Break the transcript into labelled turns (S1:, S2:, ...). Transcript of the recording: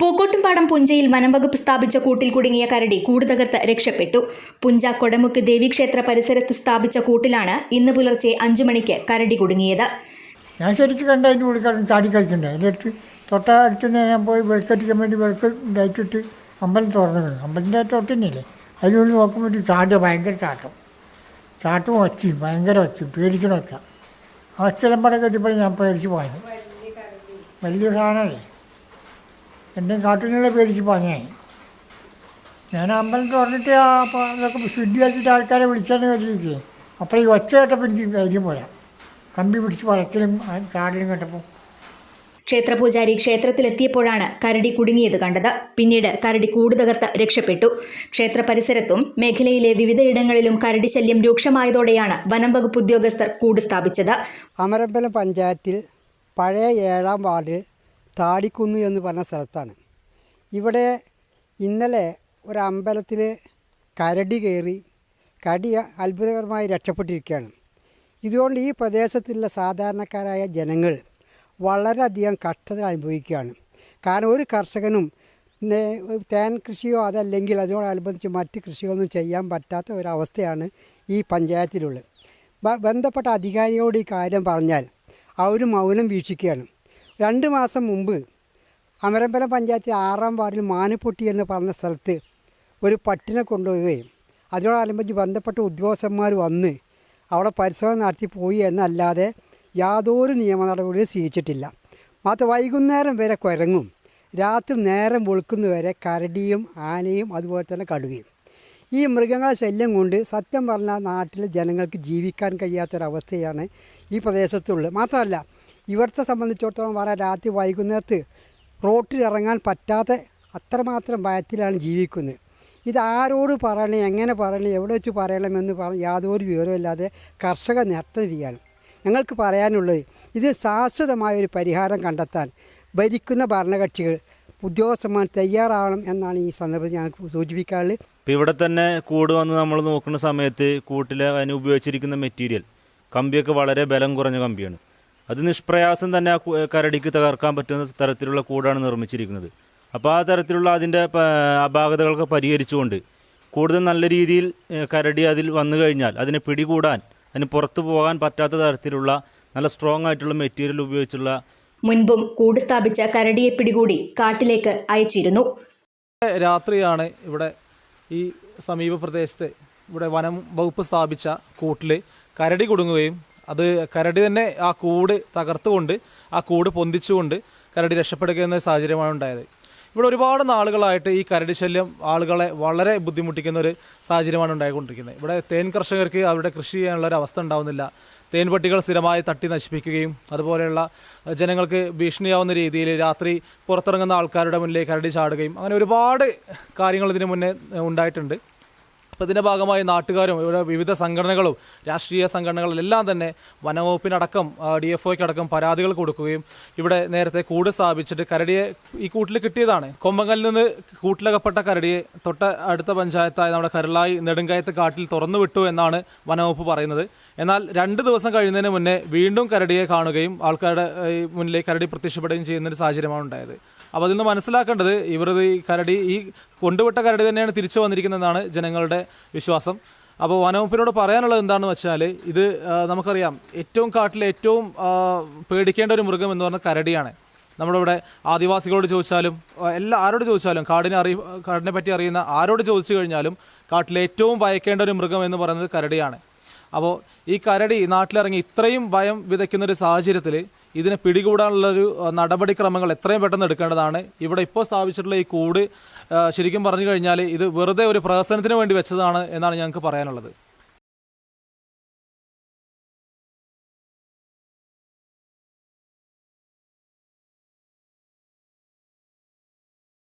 S1: പാപ്പിനിപ്പാടം പുഞ്ചയിൽ വനംവകുപ്പ് സ്ഥാപിച്ച കൂട്ടിൽ കുടുങ്ങിയ കരടി കൂടുതകർത്ത് രക്ഷപ്പെട്ടു. പുഞ്ച കൊടമുക്ക് ദേവീക്ഷേത്ര പരിസരത്ത് സ്ഥാപിച്ച കൂട്ടിലാണ് ഇന്ന് പുലർച്ചെ അഞ്ചു മണിക്ക് കരടി കുടുങ്ങിയത്.
S2: ഞാൻ ശരിക്കും കണ്ട അതിന്റെ ഉള്ളിൽ ചാടി കളിക്കണ്ടേ? അടുത്ത് തൊട്ട അടുത്ത് തന്നെ ഞാൻ പോയി വെളുക്കടിക്കാൻ വേണ്ടി വെളുക്ക് ഇതായിട്ടിട്ട് അമ്പലം തുറന്നിട്ടുണ്ട്. അമ്പലത്തിന്റെ തൊട്ട് തന്നെയല്ലേ? അതിനുള്ളിൽ നോക്കുമ്പോൾ ഒരു ചാട്ട് ഭയങ്കര ചാട്ടം. ചാട്ടും ഒച്ചി ഭയങ്കര ഒച്ചി പേടിക്കണ ഒച്ച. ആ സ്ഥലം പടം കെട്ടിപ്പോൾ ഞാൻ പേടിച്ച് പോയത്. വലിയ സാധനമല്ലേ? എന്റെ കാട്ടിനുള്ള പേടിച്ച് പറഞ്ഞേ. ഞാൻ അമ്പലം തുറന്നിട്ട് ആ അതൊക്കെ ശുദ്ധിയാക്കിയിട്ട് ആൾക്കാരെ വിളിച്ചെന്ന് കരുതിയിട്ട് അപ്പോൾ ഈ ഒച്ച കേട്ടപ്പോൾ എനിക്ക് ധൈര്യം പോരാ. കമ്പി പിടിച്ച് വളക്കലും കാടിലും ചാടലും കേട്ടപ്പോൾ
S1: ക്ഷേത്രപൂജാരി ക്ഷേത്രത്തിലെത്തിയപ്പോഴാണ് കരടി കുടുങ്ങിയത് കണ്ടത്. പിന്നീട് കരടി കൂട് തകർത്ത് രക്ഷപ്പെട്ടു. ക്ഷേത്ര പരിസരത്തും മേഖലയിലെ വിവിധയിടങ്ങളിലും കരടി ശല്യം രൂക്ഷമായതോടെയാണ് വനം വകുപ്പ് ഉദ്യോഗസ്ഥർ കൂട് സ്ഥാപിച്ചത്.
S3: അമരമ്പലം പഞ്ചായത്തിൽ പഴയ ഏഴാം വാർഡിൽ താടിക്കുന്ന് എന്ന് പറഞ്ഞ സ്ഥലത്താണ്. ഇവിടെ ഇന്നലെ ഒരു അമ്പലത്തിൽ കരടി കയറി കടി അത്ഭുതകരമായി രക്ഷപ്പെട്ടിരിക്കുകയാണ്. ഇതുകൊണ്ട് ഈ പ്രദേശത്തുള്ള സാധാരണക്കാരായ ജനങ്ങൾ വളരെയധികം കഷ്ടത അനുഭവിക്കുകയാണ്. കാരണം ഒരു കർഷകനും തേൻ കൃഷിയോ അതല്ലെങ്കിൽ അതിനോടനുബന്ധിച്ച് മറ്റ് കൃഷികളൊന്നും ചെയ്യാൻ പറ്റാത്ത ഒരവസ്ഥയാണ് ഈ പഞ്ചായത്തിലുള്ളത്. ബന്ധപ്പെട്ട അധികാരിയോട് ഈ കാര്യം പറഞ്ഞാൽ അവർ മൗനം വീക്ഷിക്കുകയാണ്. രണ്ട് മാസം മുമ്പ് അമരമ്പലം പഞ്ചായത്തിൽ ആറാം വാർഡിൽ മാനപ്പൊട്ടി എന്ന് പറഞ്ഞ സ്ഥലത്ത് ഒരു പട്ടിനെ കൊണ്ടുപോവുകയും അതിനോടനുബന്ധിച്ച് ബന്ധപ്പെട്ട ഉദ്യോഗസ്ഥന്മാർ വന്ന് അവിടെ പരിശോധന നടത്തി പോയി എന്നല്ലാതെ യാതൊരു നിയമ നടപടിയും സ്വീകരിച്ചിട്ടില്ല. മാത്രം വൈകുന്നേരം വരെ കുരങ്ങും രാത്രി നേരം വെളുക്കുന്നവരെ കരടിയും ആനയും അതുപോലെ തന്നെ കടുവയും. ഈ മൃഗങ്ങളെ ശല്യം കൊണ്ട് സത്യം പറഞ്ഞാൽ നാട്ടിലെ ജനങ്ങൾക്ക് ജീവിക്കാൻ കഴിയാത്തൊരവസ്ഥയാണ് ഈ പ്രദേശത്തുള്ളത്. മാത്രമല്ല ഇവിടുത്തെ സംബന്ധിച്ചിടത്തോളം വളരെ രാത്രി വൈകുന്നേരത്ത് റോട്ടിൽ ഇറങ്ങാൻ പറ്റാത്ത അത്രമാത്രം ഭയത്തിലാണ് ജീവിക്കുന്നത്. ഇത് ആരോട് പറയണം എങ്ങനെ പറയണേ എവിടെ വെച്ച് പറയണമെന്ന് പറഞ്ഞ് യാതൊരു വിവരമില്ലാതെ കർഷക നിർത്തിരിക്കുകയാണ് ഞങ്ങൾക്ക് പറയാനുള്ളത് ഇത് ശാശ്വതമായൊരു പരിഹാരം കണ്ടെത്താൻ ഭരിക്കുന്ന ഭരണകക്ഷികൾ ഉദ്യോഗസ്ഥന്മാർ തയ്യാറാവണം എന്നാണ് ഈ സന്ദർഭത്തിൽ ഞങ്ങൾക്ക് സൂചിപ്പിക്കാറുള്ളത്
S4: ഇപ്പം ഇവിടെ തന്നെ കൂട് വന്ന് നമ്മൾ നോക്കുന്ന സമയത്ത് കൂട്ടിൽ അതിന് ഉപയോഗിച്ചിരിക്കുന്ന മെറ്റീരിയൽ കമ്പിയൊക്കെ വളരെ ബലം കുറഞ്ഞ കമ്പിയാണ്. അത് നിഷ്പ്രയാസം തന്നെ ആ കരടിക്ക് തകർക്കാൻ പറ്റുന്ന തരത്തിലുള്ള കൂടാണ് നിർമ്മിച്ചിരിക്കുന്നത്. അപ്പോൾ ആ തരത്തിലുള്ള അതിന്റെ അപാകതകളൊക്കെ പരിഹരിച്ചുകൊണ്ട് കൂടുതൽ നല്ല രീതിയിൽ കരടി അതിൽ വന്നു കഴിഞ്ഞാൽ അതിനെ പിടികൂടാൻ അതിന് പുറത്തു പോകാൻ പറ്റാത്ത തരത്തിലുള്ള നല്ല സ്ട്രോങ് ആയിട്ടുള്ള മെറ്റീരിയൽ ഉപയോഗിച്ചുള്ള
S1: മുൻപും കൂട് സ്ഥാപിച്ച കരടിയെ പിടികൂടി കാട്ടിലേക്ക് അയച്ചിരുന്നു.
S5: രാത്രിയാണ് ഇവിടെ ഈ സമീപ പ്രദേശത്ത് ഇവിടെ വനം വകുപ്പ് സ്ഥാപിച്ച കൂട്ടിൽ കരടി കുടുങ്ങുകയും അത് കരടി തന്നെ ആ കൂട് തകർത്തുകൊണ്ട് ആ കൂട് പൊന്തിച്ചുകൊണ്ട് കരടി രക്ഷപ്പെടുക എന്ന സാഹചര്യമാണ് ഉണ്ടായത്. ഇവിടെ ഒരുപാട് നാളുകളായിട്ട് ഈ കരടി ശല്യം ആളുകളെ വളരെ ബുദ്ധിമുട്ടിക്കുന്ന ഒരു സാഹചര്യമാണ് ഉണ്ടായിക്കൊണ്ടിരിക്കുന്നത്. ഇവിടെ തേൻ കർഷകർക്ക് അവരുടെ കൃഷി ചെയ്യാനുള്ള ഒരു അവസ്ഥ ഉണ്ടാവുന്നില്ല. തേൻ പട്ടികൾ സ്ഥിരമായി തട്ടി നശിപ്പിക്കുകയും അതുപോലെയുള്ള ജനങ്ങൾക്ക് ഭീഷണിയാവുന്ന രീതിയിൽ രാത്രി പുറത്തിറങ്ങുന്ന ആൾക്കാരുടെ മുന്നിലേക്ക് കരടി ചാടുകയും അങ്ങനെ ഒരുപാട് കാര്യങ്ങൾ ഇതിനു മുന്നേ ഉണ്ടായിട്ടുണ്ട്. അപ്പോൾ ഇതിന്റെ ഭാഗമായി നാട്ടുകാരും ഇവിടെ വിവിധ സംഘടനകളും രാഷ്ട്രീയ സംഘടനകളും എല്ലാം തന്നെ വനവകുപ്പിനടക്കം ഡി എഫ് ഒയ്ക്കടക്കം പരാതികൾ കൊടുക്കുകയും ഇവിടെ നേരത്തെ കൂട് സ്ഥാപിച്ചിട്ട് കരടിയെ ഈ കൂട്ടിൽ കിട്ടിയതാണ്. കൊമ്പങ്കലിൽ നിന്ന് കൂട്ടിലകപ്പെട്ട കരടിയെ തൊട്ട അടുത്ത പഞ്ചായത്തായ നമ്മുടെ കരളായി നെടുങ്കയത്ത് കാട്ടിൽ തുറന്നു വിട്ടു എന്നാണ് വനവകുപ്പ് പറയുന്നത്. എന്നാൽ രണ്ട് ദിവസം കഴിയുന്നതിന് മുന്നേ വീണ്ടും കരടിയെ കാണുകയും ആൾക്കാരുടെ മുന്നിലേക്ക് കരടി പ്രത്യക്ഷപ്പെടുകയും ചെയ്യുന്നൊരു സാഹചര്യമാണ് ഉണ്ടായത്. അപ്പോൾ അതിൽ നിന്ന് മനസ്സിലാക്കേണ്ടത് ഇവർ ഈ കരടി ഈ കൊണ്ടുവിട്ട കരടി തന്നെയാണ് തിരിച്ചു വന്നിരിക്കുന്നതെന്നാണ് ജനങ്ങളുടെ വിശ്വാസം. അപ്പോൾ വനവകുപ്പിനോട് പറയാനുള്ളത് എന്താണെന്ന് വെച്ചാൽ ഇത് നമുക്കറിയാം ഏറ്റവും കാട്ടിലെ ഏറ്റവും പേടിക്കേണ്ട ഒരു മൃഗം എന്ന് പറഞ്ഞാൽ കരടിയാണ്. നമ്മുടെ ഇവിടെ ആദിവാസികളോട് ചോദിച്ചാലും എല്ലാ ആരോട് ചോദിച്ചാലും കാടിനെ അറിയ കാടിനെ പറ്റി അറിയുന്ന ആരോട് ചോദിച്ചു കഴിഞ്ഞാലും കാട്ടിലെ ഏറ്റവും ഭയക്കേണ്ട ഒരു മൃഗം എന്ന് പറയുന്നത് കരടിയാണ്. അപ്പോൾ ഈ കരടി നാട്ടിലിറങ്ങി ഇത്രയും ഭയം വിതയ്ക്കുന്ന ഒരു സാഹചര്യത്തിൽ ഇതിനെ പിടികൂടാനുള്ളൊരു നടപടിക്രമങ്ങൾ എത്രയും പെട്ടെന്ന് എടുക്കേണ്ടതാണ്. ഇവിടെ ഇപ്പോൾ സ്ഥാപിച്ചിട്ടുള്ള ഈ കൂട് ശരിക്കും പറഞ്ഞു കഴിഞ്ഞാൽ ഇത് വെറുതെ ഒരു പ്രഹസനത്തിന് വേണ്ടി വെച്ചതാണ് എന്നാണ് ഞങ്ങൾക്ക് പറയാനുള്ളത്.